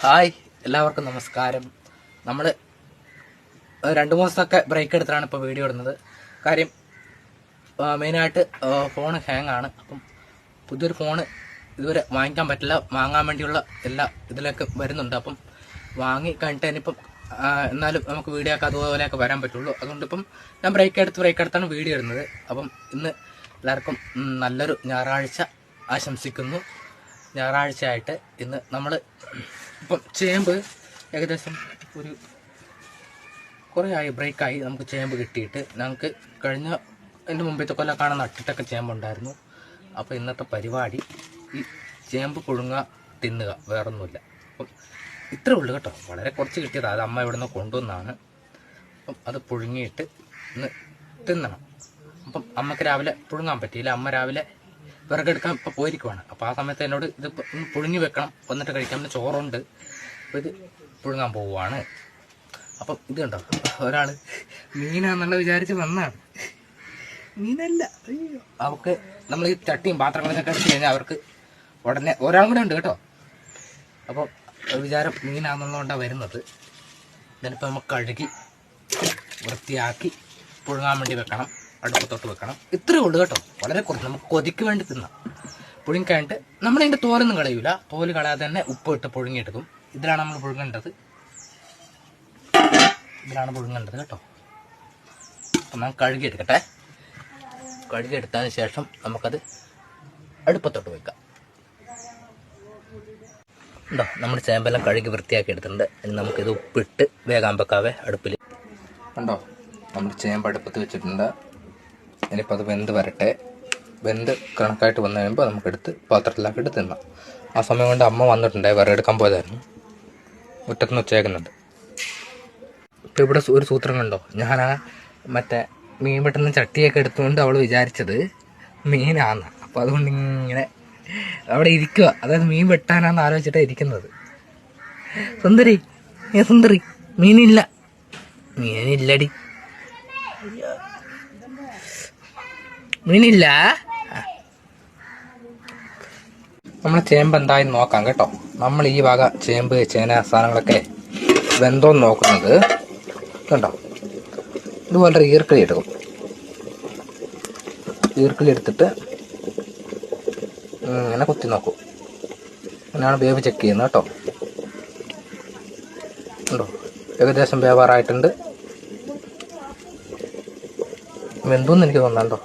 Hi എല്ലാവർക്കും നമസ്കാരം. നമ്മൾ രണ്ട് മാസത്തൊക്കെ ബ്രേക്ക് എടുത്തിട്ടാണ് ഇപ്പോൾ വീഡിയോ ഇടുന്നത്. കാര്യം മെയിനായിട്ട് ഫോൺ ഹാങ് ആണ്. അപ്പം പുതിയൊരു ഫോൺ ഇതുവരെ വാങ്ങിക്കാൻ പറ്റില്ല. വാങ്ങാൻ വേണ്ടിയുള്ള എല്ലാ ഇതിലൊക്കെ വരുന്നുണ്ട്. അപ്പം വാങ്ങി കഴിഞ്ഞിട്ട് ഇനിയിപ്പം എന്നാലും നമുക്ക് വീഡിയോ ഒക്കെ അതുപോലെയൊക്കെ വരാൻ പറ്റുള്ളൂ. അതുകൊണ്ട് ഇപ്പം ഞാൻ ബ്രേക്ക് എടുത്ത് ബ്രേക്ക് എടുത്താണ് വീഡിയോ ഇടുന്നത്. അപ്പം ഇന്ന് എല്ലാവർക്കും നല്ലൊരു ഞായറാഴ്ച ആശംസിക്കുന്നു. ഞായറാഴ്ചയായിട്ട് ഇന്ന് നമ്മൾ ചേമ്പ് ഏകദേശം ഒരു കുറേ ആയി ബ്രേക്കായി നമുക്ക് ചേമ്പ് കിട്ടിയിട്ട് ഞങ്ങൾക്ക് കഴിഞ്ഞ എന്റെ മുമ്പത്തെ കൊല്ലം കാണാൻ നട്ടിട്ടൊക്കെ ചേമ്പുണ്ടായിരുന്നു. അപ്പോൾ ഇന്നത്തെ പരിപാടി ഈ ചേമ്പ് പുഴുങ്ങ തിന്നുക വേറൊന്നുമില്ല. അപ്പം ഇത്രേ ഉള്ളൂ കേട്ടോ. വളരെ കുറച്ച് കിട്ടിയതാണ് അത് അമ്മ ഇവിടെ നിന്ന് കൊണ്ടുവന്നാണ്. അപ്പം അത് പുഴുങ്ങിയിട്ട് ഇന്ന് തിന്നണം. അപ്പം അമ്മയ്ക്ക് രാവിലെ പുഴുങ്ങാൻ പറ്റിയില്ല. അമ്മ രാവിലെ വിറകെടുക്കാൻ ഇപ്പം പോയിരിക്കുവാണ്. അപ്പോൾ ആ സമയത്ത് എന്നോട് ഇത് പുഴുങ്ങി വെക്കണം. വന്നിട്ട് കഴിക്കാൻ ചോറുണ്ട്. ഇത് പുഴുങ്ങാൻ പോവുകയാണ് അപ്പം ഇത് കണ്ടോ? ഒരാൾ മീനാന്നുള്ള വിചാരിച്ച് വന്നാണ്. മീനല്ല. അവർക്ക് നമ്മൾ ഈ ചട്ടിയും പാത്രങ്ങളൊക്കെ എടുത്ത് കഴിഞ്ഞാൽ അവർക്ക് ഉടനെ ഒരാളും കൂടെ ഉണ്ട് കേട്ടോ. അപ്പോൾ വിചാരം മീനാണെന്നുള്ളതുകൊണ്ടാണ് വരുന്നത്. ഇതിനിപ്പോൾ നമുക്ക് കഴുകി വൃത്തിയാക്കി പുഴുങ്ങാൻ വേണ്ടി വെക്കണം. അടുപ്പത്തോട്ട് വെക്കണം. ഇത്രയേ ഉള്ളൂ കേട്ടോ. വളരെ കുറച്ച്. നമുക്ക് കൊതിക്ക് വേണ്ടി തിന്നാം. പുഴുങ്ങി കഴിഞ്ഞിട്ട് നമ്മൾ അതിന്റെ തോലൊന്നും കളയൂല. തോൽ കളയാതെ തന്നെ ഉപ്പ് ഇട്ട് പുഴുങ്ങിയെടുക്കും. ഇതിലാണ് നമ്മൾ പുഴുങ്ങേണ്ടത്. ഇതിലാണ് പുഴുങ്ങേണ്ടത് കേട്ടോ. അപ്പം ഞാൻ കഴുകിയെടുക്കട്ടെ. കഴുകിയെടുത്തതിന് ശേഷം നമുക്കത് അടുപ്പത്തോട്ട് വെക്കാം. ഉണ്ടോ നമ്മൾ ചേമ്പെല്ലാം കഴുകി വൃത്തിയാക്കി എടുത്തിട്ടുണ്ട്. ഇനി നമുക്കിത് ഉപ്പിട്ട് വേഗം വെക്കാവേ അടുപ്പിൽ ഉണ്ടോ നമ്മൾ ചേമ്പ് അടുപ്പത്ത് വെച്ചിട്ടുണ്ട്. ഇനിയിപ്പോൾ അത് വെന്ത് വരട്ടെ. വെന്ത് കണക്കായിട്ട് വന്നു കഴിയുമ്പോൾ നമുക്കെടുത്ത് പാത്രത്തിലാക്കിയിട്ട് തിന്നാം. ആ സമയം കൊണ്ട് അമ്മ വന്നിട്ടുണ്ടായി വിറകെടുക്കാൻ പോയതായിരുന്നു. മുറ്റത്തുനിന്ന് ഉച്ചയാക്കുന്നുണ്ട്. ഇപ്പോൾ ഇവിടെ ഒരു സൂത്രം കണ്ടോ ഞാൻ ആ മറ്റേ മീൻ പെട്ടെന്ന് ചട്ടിയൊക്കെ എടുത്തുകൊണ്ട് അവൾ വിചാരിച്ചത് മീനാന്ന്. അപ്പോൾ അതുകൊണ്ട് ഇങ്ങനെ അവിടെ ഇരിക്കുക അതായത് മീൻ വെട്ടാനാന്ന് ആലോചിച്ചിട്ടാണ് ഇരിക്കുന്നത്. സുന്ദരി ഏ സുന്ദരി മീനില്ല. മീനില്ലടി. മീനില്ല നമ്മൾ ചേമ്പ് എന്തായാലും നോക്കാം കേട്ടോ. നമ്മൾ ഈ വക ചേമ്പ് ചേന സാധനങ്ങളൊക്കെ വെന്തോ നോക്കുന്നത്? കണ്ടോ? ഇതുപോലെ ഈർക്കിളി എടുക്കും. ഈർക്കിളി എടുത്തിട്ട് ഇങ്ങനെ കുത്തി നോക്കും. അങ്ങനെയാണ് വേവ് ചെക്ക് ചെയ്യുന്നത് കേട്ടോ. ഉണ്ടോ ഏകദേശം വേവാറായിട്ടുണ്ട്. വെന്തോന്ന് എനിക്ക് തോന്നാണ്ടോ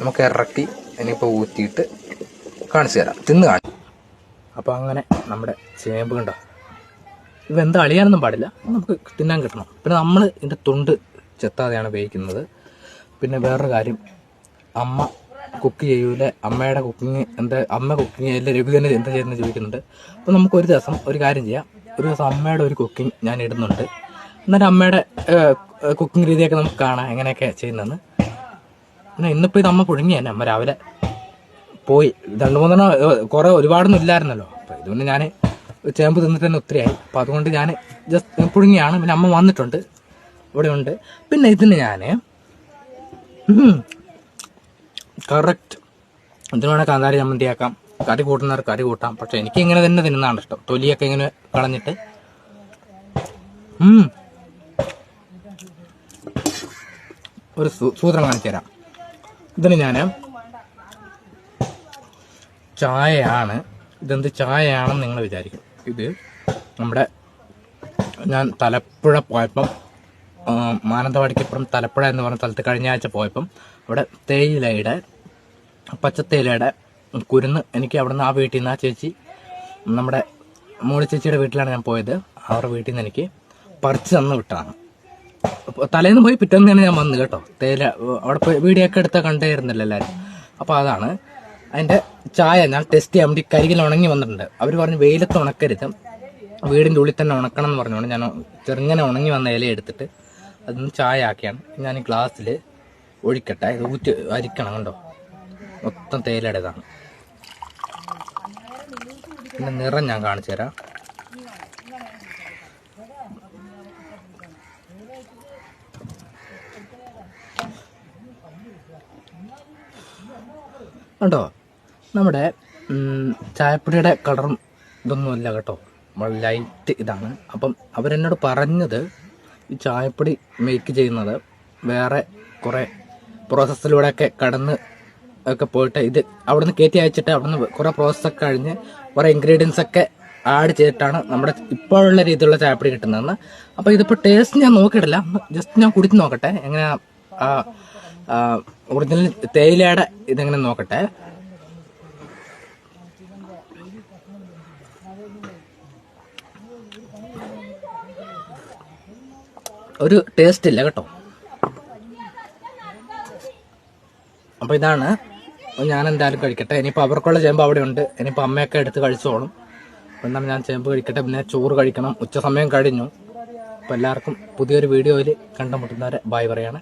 നമുക്ക് ഇറക്കി ഇനിയിപ്പോൾ ഊറ്റിയിട്ട് കാണിച്ചു തരാം. തിന്ന് കാണും അപ്പോൾ അങ്ങനെ നമ്മുടെ ചേമ്പ് കണ്ടോ? ഇത് എന്താ അളിയാനൊന്നും പാടില്ല. നമുക്ക് തിന്നാൻ കിട്ടണം. പിന്നെ നമ്മൾ ഇതിന്റെ തൊണ്ട് ചെത്താതെയാണ് ഉപയോഗിക്കുന്നത്. പിന്നെ വേറൊരു കാര്യം അമ്മ കുക്ക് ചെയ്യൂലെ? അമ്മയുടെ കുക്കിങ് എന്താ അമ്മ കുക്കിങ് ചെയ്യില്ല രവി തന്നെ എന്താ ചെയ്യുന്നത് ചോദിക്കുന്നുണ്ട്. അപ്പോൾ നമുക്ക് ഒരു ദിവസം ഒരു കാര്യം ചെയ്യാം. ഒരു ദിവസം അമ്മയുടെ ഒരു കുക്കിംഗ് ഞാൻ ഇടുന്നുണ്ട്. എന്നിട്ട് അമ്മയുടെ കുക്കിംഗ് രീതിയൊക്കെ നമുക്ക് കാണാം എങ്ങനെയൊക്കെ ചെയ്യുന്നതെന്ന്. പിന്നെ ഇന്നിപ്പോൾ ഇത് അമ്മ പുഴുങ്ങി തന്നെ അമ്മ രാവിലെ പോയി. രണ്ട് മൂന്നെണ്ണം കുറേ ഒരുപാടൊന്നും ഇല്ലായിരുന്നല്ലോ. അപ്പോൾ ഇതുകൊണ്ട് ഞാൻ ചേമ്പ് തിന്നിട്ട് തന്നെ ഒത്തിരിയായി. അപ്പോൾ അതുകൊണ്ട് ഞാൻ ജസ്റ്റ് പുഴുങ്ങിയാണ്. പിന്നെ അമ്മ വന്നിട്ടുണ്ട്. ഇവിടെ ഉണ്ട്. പിന്നെ ഇതിന് ഞാൻ കറക്റ്റ് ഇതിന് വേണേൽ കാന്താരി ചമ്മന്തിയാക്കാം കറി കൂട്ടുന്നവർ കറി കൂട്ടാം. പക്ഷെ എനിക്ക് ഇങ്ങനെ തന്നെ തിന്നുന്നതാണ് ഇഷ്ടം. തൊലിയൊക്കെ ഇങ്ങനെ കളഞ്ഞിട്ട്. ഒരു സൂത്രം കാണിച്ചു തരാം ഇതിന് ഞാൻ ചായയാണ്. ഇതെന്ത് ചായയാണെന്ന് നിങ്ങൾ വിചാരിക്കും. ഇത് നമ്മുടെ ഞാൻ തലപ്പുഴ പോയപ്പം മാനന്തവാടിക്കപ്പുറം തലപ്പുഴ എന്ന് പറഞ്ഞ സ്ഥലത്ത് കഴിഞ്ഞ ആഴ്ച പോയപ്പം അവിടെ തേയിലയുടെ പച്ചത്തേയിലയുടെ കുരുന്ന് എനിക്ക് അവിടെ നിന്ന് ആ വീട്ടിൽ നിന്ന് ആ ചേച്ചി നമ്മുടെ മോളി ചേച്ചിയുടെ വീട്ടിലാണ് ഞാൻ പോയത്. അവരുടെ വീട്ടിൽ നിന്ന് എനിക്ക് പറിച്ചു തന്ന് വിട്ടതാണ്. തലേന്ന് പോയി പിറ്റേന്ന് തന്നെ ഞാൻ വന്നു കേട്ടോ. തേയില അവിടെ പോയി വീഡിയോ ഒക്കെ എടുത്താൽ കണ്ടായിരുന്നല്ലോ എല്ലാവരും അപ്പോൾ അതാണ് അതിന്റെ ചായ ഞാൻ ടെസ്റ്റ് ചെയ്യാൻ വേണ്ടി കരികിൽ ഉണങ്ങി വന്നിട്ടുണ്ട്. അവർ പറഞ്ഞു വെയിലത്ത് ഉണക്കരുത്. വീടിന്റെ ഉള്ളിൽ തന്നെ ഉണക്കണം എന്ന് പറഞ്ഞുകൊണ്ട് ഞാൻ ചെറുങ്ങനെ ഉണങ്ങി വന്ന ഇല എടുത്തിട്ട് അതൊന്ന് ചായ ആക്കിയാണ്. ഞാൻ ഗ്ലാസ്സിൽ ഒഴിക്കട്ടെ. ഇത് ഊറ്റി അരിക്കണം കണ്ടോ? മൊത്തം തേയിലയുടേതാണ് പിന്നെ നിറം ഞാൻ കാണിച്ചു തരാം. കണ്ടോ? നമ്മുടെ ചായപ്പൊടിയുടെ കളറും ഇതൊന്നുമല്ല കേട്ടോ. ലൈറ്റ് ഇതാണ്. അപ്പം അവരെന്നോട് പറഞ്ഞത് ഈ ചായപ്പൊടി മേക്ക് ചെയ്യുന്നത് വേറെ കുറേ പ്രോസസ്സിലൂടെയൊക്കെ കടന്ന് ഒക്കെ പോയിട്ട് ഇത് അവിടുന്ന് കയറ്റി അയച്ചിട്ട് അവിടുന്ന് കുറേ പ്രോസസ്സൊക്കെ കഴിഞ്ഞ് കുറേ ഇൻഗ്രീഡിയൻസ് ഒക്കെ ആഡ് ചെയ്തിട്ടാണ് നമ്മുടെ ഇപ്പോഴുള്ള രീതിയിലുള്ള ചായപ്പൊടി കിട്ടുന്നതെന്ന്. അപ്പോൾ ഇതിപ്പോൾ ടേസ്റ്റ് ഞാൻ നോക്കിയിട്ടില്ല. ജസ്റ്റ് ഞാൻ കുടിച്ച് നോക്കട്ടെ. എങ്ങനെയാ ഒറിജിനൽ തേയിലയുടെ ഇതെങ്ങനെ നോക്കട്ടെ? ഒരു ടേസ്റ്റ് ഇല്ല കേട്ടോ. അപ്പോൾ ഇതാണ് ഞാൻ എന്തായാലും കഴിക്കട്ടെ. ഇനിയിപ്പോൾ അവർക്കുള്ള ചേമ്പ് അവിടെ ഉണ്ട് ഇനിയിപ്പോൾ അമ്മയൊക്കെ എടുത്ത് കഴിച്ചോളും. അപ്പോൾ ഞാൻ ചേമ്പ് കഴിക്കട്ടെ. പിന്നെ ചോറ് കഴിക്കണം. ഉച്ച സമയം കഴിഞ്ഞു. അപ്പോൾ എല്ലാവർക്കും പുതിയൊരു വീഡിയോയിൽ കണ്ടുമുട്ടുന്നവരെ ബായ് പറയാണ്.